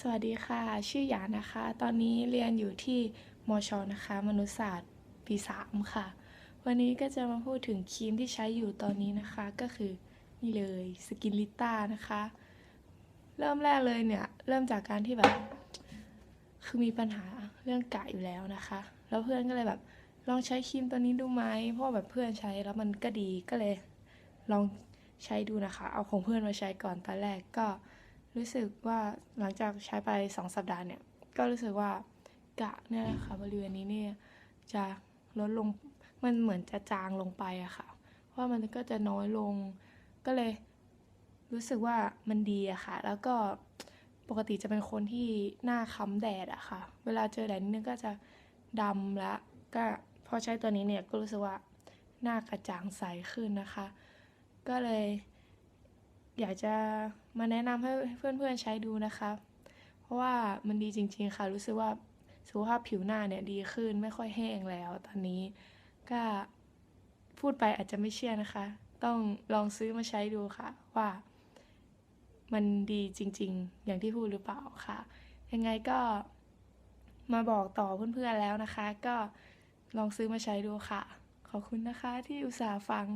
สวัสดีค่ะ ชื่อหยานะคะ ตอนนี้เรียนอยู่ที่มชนะคะ มนุษยศาสตร์ปีสามค่ะ วันนี้ก็จะมาพูดถึงครีมที่ใช้อยู่ตอนนี้นะคะ ก็คือนี่เลยสกินลิต้านะคะ เริ่มแรกเลยเนี่ย เริ่มจากการที่แบบ คือมีปัญหาเรื่องกะอยู่แล้วนะคะ แล้วเพื่อนก็เลยแบบลองใช้ครีมตัวนี้ดูไหมเพราะว่าแบบเพื่อนใช้แล้วมันก็ดีก็เลยลองใช้ดูนะคะ เอาของเพื่อนมาใช้ก่อนตอนแรกก็ รู้สึกว่าหลังจากใช้ไปสองสัปดาห์เนี่ย ก็รู้สึกว่ากะเนี่ยนะคะบริเวณนี้เนี่ยจะลดลงมันเหมือนจะจางลงไปอะค่ะเพราะว่ามันก็จะน้อยลง ก็เลยรู้สึกว่ามันดีอะค่ะ แล้วก็ปกติจะเป็นคนที่หน้าค้ำแดดอะค่ะ เวลาเจอแดดนิดนึงก็จะดำแล้วก็พอใช้ตัวนี้เนี่ยก็รู้สึกว่าหน้ากระจ่างใสขึ้นนะคะ ก็เลย อยากจะมาแนะนำให้เพื่อนๆใช้ดูนะคะ เพราะว่ามันดีจริง ๆ ค่ะ รู้สึกว่าสุขภาพผิวหน้าเนี่ยดีขึ้นไม่ค่อยแห้งแล้ว ตอนนี้ก็พูดไปอาจจะไม่เชื่อนะคะ ต้องลองซื้อมาใช้ดูค่ะ ว่ามันดีจริง ๆ อย่างที่พูดหรือเปล่าค่ะ ยังไงก็มาบอกต่อเพื่อนๆแล้วนะคะ ก็ลองซื้อมาใช้ดูค่ะ ขอบคุณนะคะที่อุตส่าห์ฟัง